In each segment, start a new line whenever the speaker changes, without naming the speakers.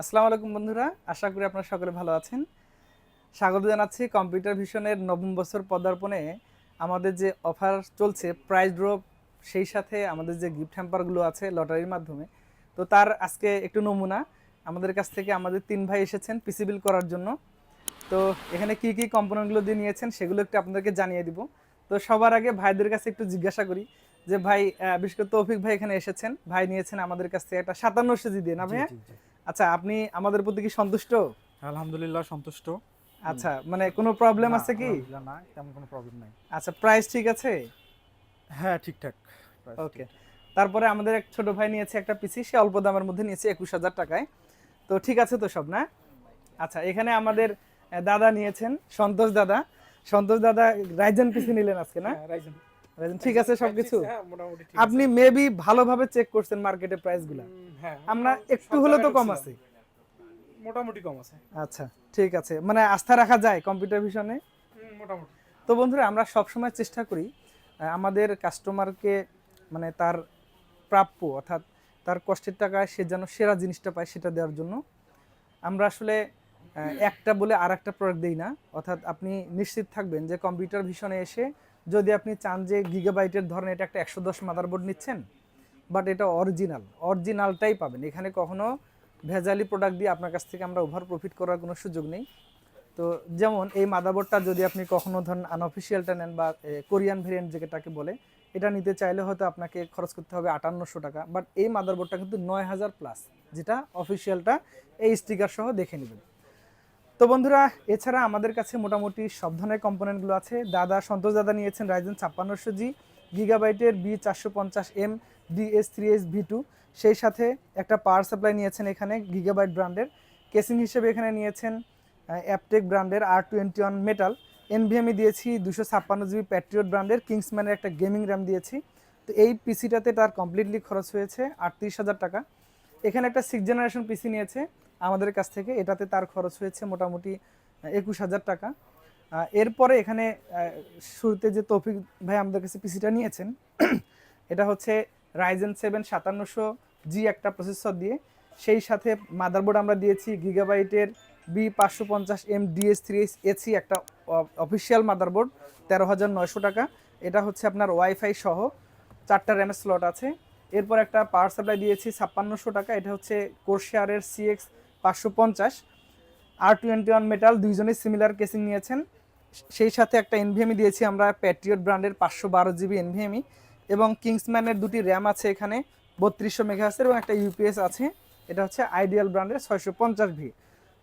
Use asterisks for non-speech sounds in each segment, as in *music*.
আসসালামু আলাইকুম বন্ধুরা আশা করি আপনারা সকলে ভালো আছেন। স্বাগত জানাচ্ছি কম্পিউটার ভিশনের নবম বছর পদার্পণে। আমাদের যে অফার চলছে প্রাইস ড্রপ সেই সাথে আমাদের যে গিফট হ্যাম্পারগুলো আছে লটারির মাধ্যমে। তো তার আজকে একটু নমুনা আমাদের কাছ থেকে আমাদের তিন ভাই এসেছেন পিসিবিল করার জন্য। তো এখানে কি কি কম্পোনেন্টগুলো দিয়ে নিয়েছেন সেগুলো একটু আপনাদেরকে জানিয়ে দিব। তো সবার আগে ভাইদের কাছে একটু জিজ্ঞাসা করি যে ভাই বিশেষ করে তৌফিক ভাই এখানে এসেছেন। ভাই নিয়েছেন আমাদের কাছ থেকে একটা সাতান্ন কেজি দিয়ে না ভাইয়া। আচ্ছা আপনি আমাদের প্রতি কি সন্তুষ্ট?
আলহামদুলিল্লাহ সন্তুষ্ট।
আচ্ছা মানে কোনো প্রবলেম আছে কি?
না তেমন কোনো প্রবলেম নাই।
আচ্ছা প্রাইস ঠিক আছে?
হ্যাঁ ঠিকঠাক।
ওকে তারপরে আমাদের এক ছোট ভাই নিয়েছে একটা পিসি সে অল্প দামের মধ্যে নিয়েছে একুশ হাজার টাকায়। তো ঠিক আছে তো সব না? আচ্ছা এখানে আমাদের দাদা নিয়েছেন সন্তোষ দাদা। সন্তোষ দাদা রাইজেন পিসি নিলেন আজকে না?
হ্যাঁ, Ryzen।
Ryzen ঠিক আছে সবকিছু।
হ্যাঁ,
আপনি মেবি ভালোভাবে চেক করছেন মার্কেটে প্রাইসগুলো
আছে। উম, হ্যাঁ,
আমরা একটু
সব
হলে তো কম। আছে।
মোটামুটি কম আছে।
আচ্ছা ঠিক আছে। মানে আস্থা রাখা যায় কম্পিউটার ভিশনে
মোটামুটি।
তো বন্ধুরা আমরা সবসময় চেষ্টা করি আমাদের কাস্টমারকে মানে তার প্রাপ্য অর্থাৎ তার কষ্টের টাকায় সে যেন সেরা জিনিসটা পায় সেটা দেওয়ার জন্য। আমরা আসলে একটা বলে আর একটা প্রোডাক্ট দিই না। অর্থাৎ আপনি নিশ্চিত থাকবেন যে কম্পিউটার ভিশনে এসে যদি আপনি চান যে গিগাবাইটের ধরনের এটা একটা একশো দশ মাদারবোর্ড নিচ্ছেন বাট এটা অরিজিনাল অরিজিনালটাই পাবেন। এখানে কখনো ভেজালি প্রোডাক্ট দিয়ে আপনার কাছ থেকে আমরা ওভার প্রফিট করার কোনো সুযোগ নেই। তো যেমন এই মাদারবোর্ডটা যদি আপনি কখনো ধরেন আনঅফিসিয়ালটা নেন বা কোরিয়ান ভেরিয়েন্ট যেটাকে বলে, এটা নিতে চাইলে হয়তো আপনাকে খরচ করতে হবে আটান্নশো টাকা বাট এই মাদারবোর্ডটা কিন্তু নয় হাজার প্লাস যেটা অফিসিয়ালটা এই স্টিকার সহ দেখে নেবেন। তো বন্ধুরা, এছাড়া আমাদের কাছে মোটামুটি সব ধরনের কম্পোনেন্টগুলো আছে। দাদা সন্তোষ দাদা নিয়েছেন রাইজেন ছাপ্পান্নশো জি গিগাবাইটের বি চারশো পঞ্চাশ M DS three S V two সেই সাথে একটা পাওয়ার সাপ্লাই নিয়েছেন এখানে গিগাবাইট ব্র্যান্ডের কেসিং হিসেবে এখানে নিয়েছেন অ্যাপটেক ব্র্যান্ডের আর টোয়েন্টি ওয়ান মেটাল এনভিএমই দিয়েছি দুশো ছাপ্পান্ন জিবি প্যাট্রিয়ট ব্র্যান্ডের কিংসম্যানের একটা গেমিং র্যাম দিয়েছি। তো এই পিসিটাতে তার কমপ্লিটলি খরচ হয়েছে আটত্রিশ হাজার টাকা। এখানে একটা সিক্স জেনারেশন পিসি নিয়েছে আমাদের কাছ থেকে। এটাতে তার খরচ হয়েছে মোটামুটি একুশ হাজার টাকা। এরপরে এখানে শুরুতে যে তৌফিক ভাই আমাদের কাছে পিসিটা নিয়েছেন, *clears throat* এটা হচ্ছে রাইজেন সেভেন সাতান্নশো জি একটা প্রসেসর দিয়ে। সেই সাথে মাদারবোর্ড আমরা দিয়েছি গিগাবাইটের বি পাঁচশো পঞ্চাশ M DS three S AC একটা অফিসিয়াল মাদারবোর্ড তেরো হাজার নয়শো টাকা। এটা হচ্ছে আপনার ওয়াইফাই সহ চারটা র্যামের স্লট আছে। এরপর একটা পাওয়ার সাপ্লাই দিয়েছি ছাপ্পান্নশো টাকা। এটা হচ্ছে কোর্শিয়ারের সিএক্স পাঁচশো পঞ্চাশ। আর টোয়েন্টি ওয়ান মেটাল দুইজনই সিমিলার কেসিং নিয়েছেন। সেই সাথে একটা এনভিএমই দিয়েছি আমরা প্যাট্রিয়ট ব্র্যান্ডের পাঁচশো বারো জিবি এনভিএমই এবং কিংসম্যানের দুটি র্যাম আছে এখানে, বত্রিশশো মেগাহাসের এবং একটা ইউপিএস আছে। এটা হচ্ছে আইডিয়াল ব্র্যান্ডের ছয়শো পঞ্চাশ ভি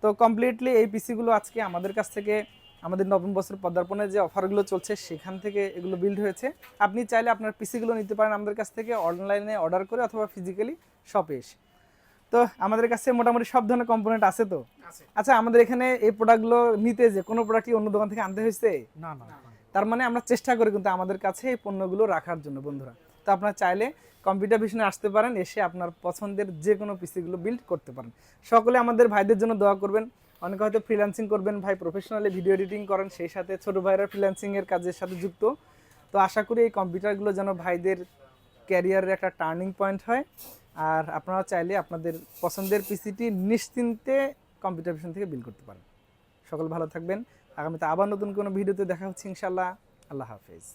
তো কমপ্লিটলি এই পিসিগুলো আজকে আমাদের কাছ থেকে, আমাদের নবম বছর পদার্পণে যে অফারগুলো চলছে, সেখান থেকে এগুলো বিল্ড হয়েছে। আপনি চাইলে আপনার পিসিগুলো নিতে পারেন আমাদের কাছ থেকে অনলাইনে অর্ডার করে অথবা ফিজিক্যালি শপে এসে। তো আমাদের কাছে মোটামুটি সব ধরনের কম্পোনেন্ট আছে তো? আচ্ছা আমাদের এখানে এই প্রোডাক্টগুলো নিতে যে কোনো প্রোডাক্টই অন্য দোকান থেকে আনতে হয়েছে?
না না
তার মানে আমরা চেষ্টা করি কিন্তু আমাদের কাছে এই পণ্যগুলো রাখার জন্য বন্ধুরা। তো আপনারা চাইলে কম্পিউটার ভিশনে আসতে পারেন এসে আপনার পছন্দের যে কোনো পিসিগুলো বিল্ড করতে পারেন। সকলে আমাদের ভাইদের জন্য দোয়া করবেন। অনেকে হয়তো ফ্রিল্যান্সিং করবেন ভাই প্রফেশনালি ভিডিও এডিটিং করেন সেই সাথে ছোট ভাইরা ফ্রিল্যান্সিং এর কাজের সাথে যুক্ত। তো আশা করি এই কম্পিউটারগুলো যেন ভাইদের ক্যারিয়ারের একটা টার্নিং পয়েন্ট হয়। আর আপনারা চাইলে আপনাদের পছন্দের পিসিটি নিশ্চিন্তে কম্পিউটার ভিশন থেকে বিল করতে পারেন। সকল ভালো থাকবেন। আগামীতে আবার নতুন কোনো ভিডিওতে দেখা হচ্ছে ইনশাল্লাহ আল্লাহ হাফেজ।